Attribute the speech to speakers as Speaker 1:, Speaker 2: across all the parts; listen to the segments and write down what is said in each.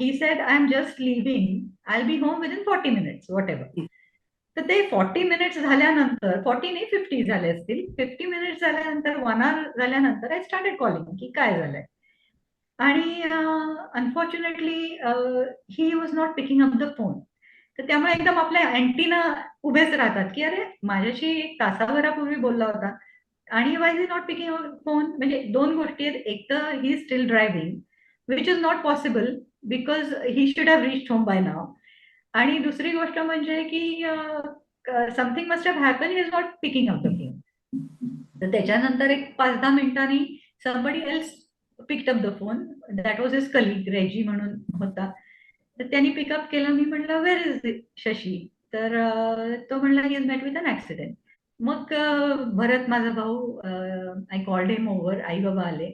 Speaker 1: He said I am just leaving I be home within forty minutes whatever तर ते forty minutes झाल्यानंतर forty नाही fifty झाले असतील. फिफ्टी मिनिट्स झाल्यानंतर वन आवर झाल्यानंतर आय स्टार्टेड कॉलिंग की काय झालंय? आणि unfortunately he was not picking up the phone तर त्यामुळे एकदम आपल्या अँटीना उभेच राहतात की अरे माझ्याशी एक तासाभरापूर्वी बोलला होता. आणि why is not picking phone म्हणजे दोन गोष्टी आहेत. एक तर he still driving which is not possible because he should have reach home by now आणि दुसरी गोष्ट म्हणजे की something must have happen is not picking up the phone तर त्याच्यानंतर एक पाच दहा मिनिटांनी somebody else picked up the phone that was his colleague Reji म्हणून होता. तर त्यांनी पिकअप केलं. मी म्हटलं वेर इज शशी? तर तो म्हणला is met with an accident मग भरत माझा भाऊ आय कॉल्ड हेम ओव्हर आई बाबा आले.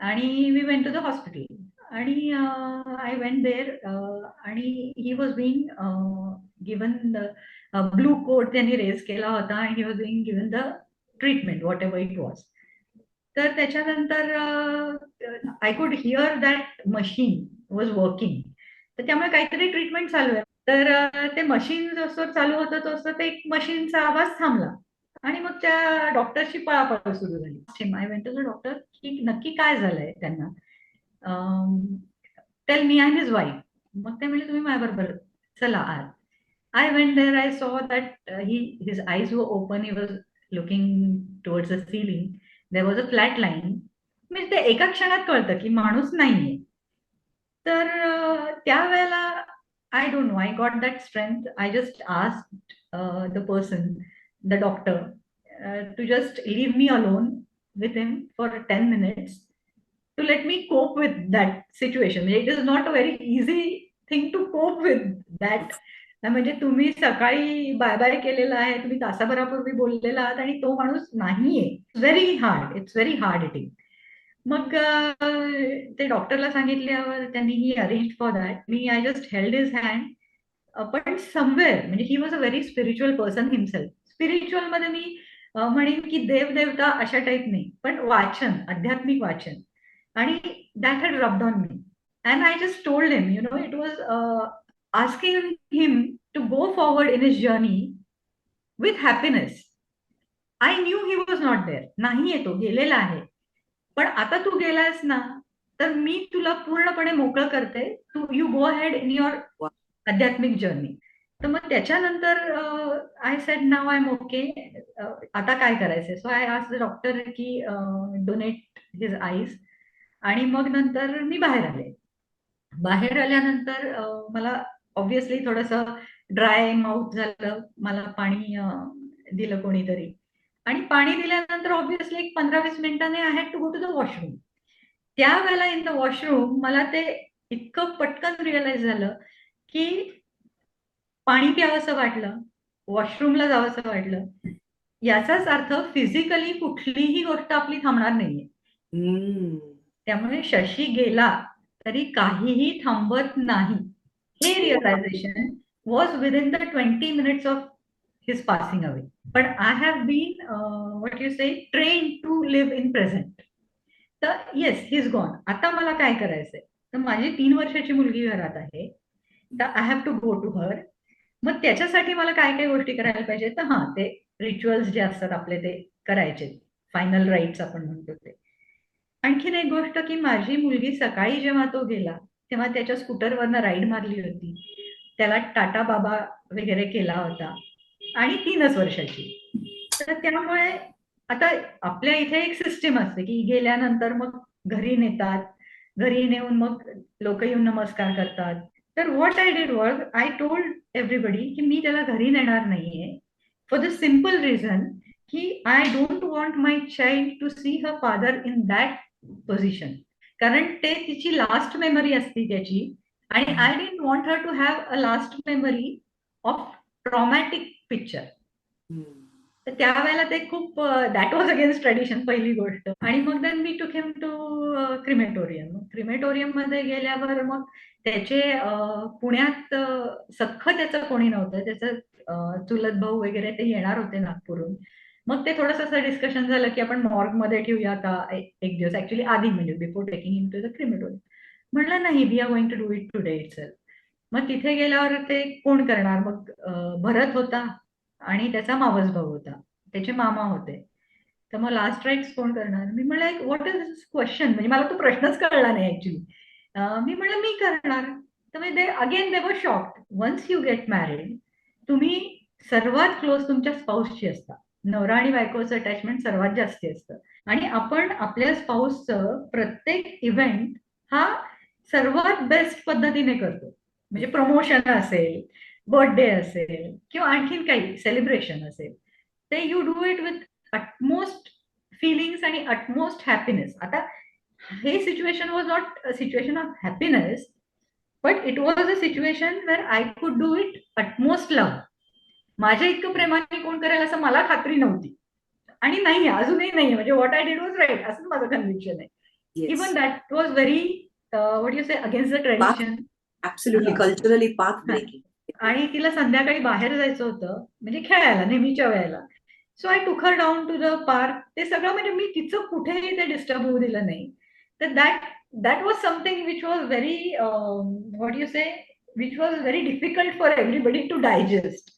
Speaker 1: आणि we went to the hospital आणि आय वेंट देअर आणि he was being given the blue code त्यांनी रेज केला होता आणि he was being given the treatment whatever it was तर त्याच्यानंतर I could hear that machine was working तर त्यामुळे काहीतरी ट्रीटमेंट चालू आहे. तर ते मशीन जसं चालू होतं तसं ते एक मशीनचा आवाज थांबला. आणि मग त्या डॉक्टरची पळापळ सुरू झाली. आय वेंट टू डॉक्टर की नक्की काय झालंय त्यांना? Tell me I his wife मग ते म्हणजे तुम्ही माझ्याबरोबर चला as I went there I saw that he his eyes were open he was looking towards a ceiling there was a flat line म्हणजे ते एका क्षणात कळतं की माणूस नाहीये. तर त्यावेळेला I don't know I got that strength I just ask the person the doctor to just leave me alone with him for ten minutes to let me cope with that situation म्हणजे it is not very easy easy to to cope with म्हणजे तुम्ही सकाळी bye bye केलेला आहे तुम्ही तासाभरापूर्वी बोललेला आहात आणि तो माणूस नाहीये. Very hard it's very hard eating मग ते डॉक्टरला सांगितल्यावर त्यांनी he arrange for that me I just held his hand पण समवेअर म्हणजे he was a very spiritual person himself स्पिरिच्युअलमध्ये मी म्हणेन की देवदेवता अशा टाईप नाही पण वाचन आध्यात्मिक वाचन. आणि that had rubbed on me and I just told him you know it was asking him to go forward in his journey with happiness I knew he was not there नाही येतो गेलेला आहे. पण आता तू गेलायस ना तर मी तुला पूर्णपणे मोकळं करते. तू you go ahead in your आध्यात्मिक जर्नी तर मग त्याच्यानंतर I said now I am okay आता काय करायचंय? सो आय आज डॉक्टर की डोनेट हिज आईज आणि मग नंतर मी बाहेर आले. बाहेर आल्यानंतर मला ऑब्विसली थोडस ड्राय माउथ झालं. मला पाणी दिलं कोणीतरी. आणि पाणी दिल्यानंतर ऑब्विसली एक पंधरा वीस मिनिटांनी I had to go to the washroom त्यावेळेला इन द वॉशरूम मला ते इतकं पटकन रिअलाइज झालं की पाणी प्यावंसं वाटलं वॉशरूमला जावंसं वाटलं. याचाच अर्थ फिजिकली कुठलीही गोष्ट आपली थांबणार नाहीये. त्यामुळे शशी गेला तरी काहीही थांबत नाही. हे realization was within the twenty minutes of his passing away पण I have been what you say train to live in present तर येस हिज गॉन आता मला काय करायचंय? तर माझी तीन वर्षाची मुलगी घरात आहे. तर I have to go to her मग त्याच्यासाठी मला काय काय गोष्टी करायला पाहिजे? तर हां ते रिच्युअल्स जे असतात आपले ते करायचे. फायनल राईट्स आपण म्हणतो ते. आणखीन एक गोष्ट की माझी मुलगी सकाळी जेव्हा तो गेला तेव्हा त्याच्या स्कूटरवरनं राईड मारली होती. त्याला टाटा बाबा वगैरे केला होता. आणि तीनच वर्षाची. तर त्यामुळे आता आपल्या इथे एक सिस्टीम असते की गेल्यानंतर मग घरी नेतात. घरी नेऊन मग लोक येऊन नमस्कार करतात. तर what I did work I told everybody की मी त्याला घरी नेणार नाहीये. फॉर द सिंपल रिझन की I don't want my child to see her father in that position कारण ते तिची लास्ट मेमरी असते त्याची. आणि I didn't want her to have a last memory of traumatic picture तर त्यावेळेला ते खूप दॅट वॉज अगेन्स्ट ट्रेडिशन पहिली गोष्ट. आणि मग देन मी टू हिम टू क्रिमेटोरियम क्रिमेटोरियममध्ये गेल्यावर मग त्याचे पुण्यात सख्ख त्याचं कोणी नव्हतं. त्याचं चुलत भाऊ वगैरे ते येणार होते नागपूरहून. मग ते थोडस असं डिस्कशन झालं की आपण मॉर्गमध्ये ठेवूया का एक दिवस. ऍक्च्युली आधी म्हणजे before taking in to the crematorium म्हटलं नाही we are going to do it today it मग तिथे गेल्यावर ते कोण करणार? मग भरत होता आणि त्याचा मावस भाऊ होता. त्याचे मामा होते. तर मग लास्ट राईट्स कोण करणार? मी म्हणलं व्हॉट इज दिस क्वेश्चन म्हणजे मला तो प्रश्नच कळला नाही ऍक्च्युली मी म्हणलं मी करणार. तर मी they again they were shock once you get married तुम्ही सर्वात क्लोज तुमच्या स्पाऊसची असता. नवरा आणि बायकोचं अटॅचमेंट सर्वात जास्ती असतं. आणि आपण आपल्या स्पाऊसचं प्रत्येक इव्हेंट हा सर्वात बेस्ट पद्धतीने करतो. म्हणजे प्रमोशन असेल बर्थडे असेल किंवा आणखीन काही सेलिब्रेशन असेल. ते you do it with utmost feelings आणि अटमोस्ट हॅपीनेस आता हे situation was not a situation of happiness but it was a situation where I could do it utmost love माझ्या इतकं प्रेमाने कोण करेल असं मला खात्री नव्हती. आणि नाही अजूनही नाही. म्हणजे what I did was right असं माझं कन्व्हिक्शन आहे. Even that was very what you say against the tradition.
Speaker 2: Culturally path
Speaker 1: आणि तिला संध्याकाळी बाहेर जायचं होतं. म्हणजे खेळायला नेहमीच्या वेळेला. So I took her down to the park ते सगळं म्हणजे मी तिचं कुठेही ते डिस्टर्ब होऊ दिलं नाही. तर that that was something which was very what you say which was very difficult for everybody to digest